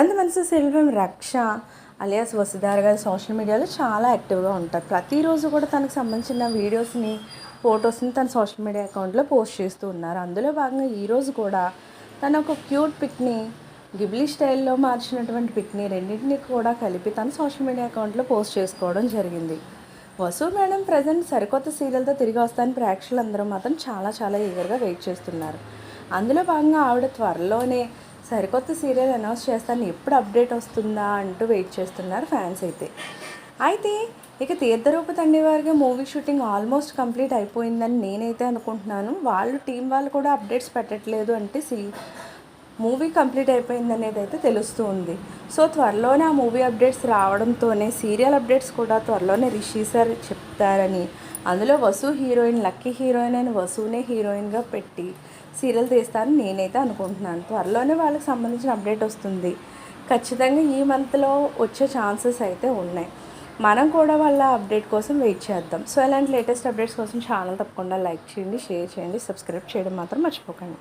ఇప్పుడంతా మనసు సెల్వం రక్ష అలియాస్ వసుధార గారు సోషల్ మీడియాలో చాలా యాక్టివ్గా ఉంటారు. ప్రతిరోజు కూడా తనకు సంబంధించిన వీడియోస్ని ఫొటోస్ని తన సోషల్ మీడియా అకౌంట్లో పోస్ట్ చేస్తూ ఉన్నారు. అందులో భాగంగా ఈరోజు కూడా తన ఒక క్యూట్ పిక్ని గిబ్లీ స్టైల్లో మార్చినటువంటి పిక్ని రెండింటిని కూడా కలిపి తన సోషల్ మీడియా అకౌంట్లో పోస్ట్ చేసుకోవడం జరిగింది. వసు మేడం ప్రజెంట్ సరికొత్త సీరియల్తో తిరిగి వస్తాను ప్రేక్షకులందరూ మాత్రం చాలా చాలా ఈగర్గా వెయిట్ చేస్తున్నారు. అందులో భాగంగా ఆవిడ త్వరలోనే సరికొత్త సీరియల్ అనౌన్స్ చేస్తాను. ఎప్పుడు అప్డేట్ వస్తుందా అంటూ వెయిట్ చేస్తున్నారు ఫ్యాన్స్ అయితే. అయితే ఇక తీర్థరూప తండ్రి వారికి మూవీ షూటింగ్ ఆల్మోస్ట్ కంప్లీట్ అయిపోయిందని నేనైతే అనుకుంటున్నాను. వాళ్ళు టీం వాళ్ళు కూడా అప్డేట్స్ పెట్టట్లేదు అంటే సీ మూవీ కంప్లీట్ అయిపోయింది అనేది అయితే తెలుస్తూ ఉంది. సో త్వరలోనే ఆ మూవీ అప్డేట్స్ రావడంతోనే సీరియల్ అప్డేట్స్ కూడా త్వరలోనే రిషి సార్ చెప్తారని అందులో వసు హీరోయిన్ లక్కీ హీరోయిన్ అని వసునే హీరోయిన్గా పెట్టి సీరియల్ తీస్తారని నేనైతే అనుకుంటున్నాను. త్వరలోనే వాళ్ళకి సంబంధించిన అప్డేట్ వస్తుంది. ఖచ్చితంగా ఈ మంత్లో వచ్చే ఛాన్సెస్ అయితే ఉన్నాయి. మనం కూడా వాళ్ళ అప్డేట్ కోసం వెయిట్ చేద్దాం. సో ఇలాంటి లేటెస్ట్ అప్డేట్స్ కోసం ఛానల్ తప్పకుండా లైక్ చేయండి షేర్ చేయండి సబ్స్క్రైబ్ చేయడం మాత్రం మర్చిపోకండి.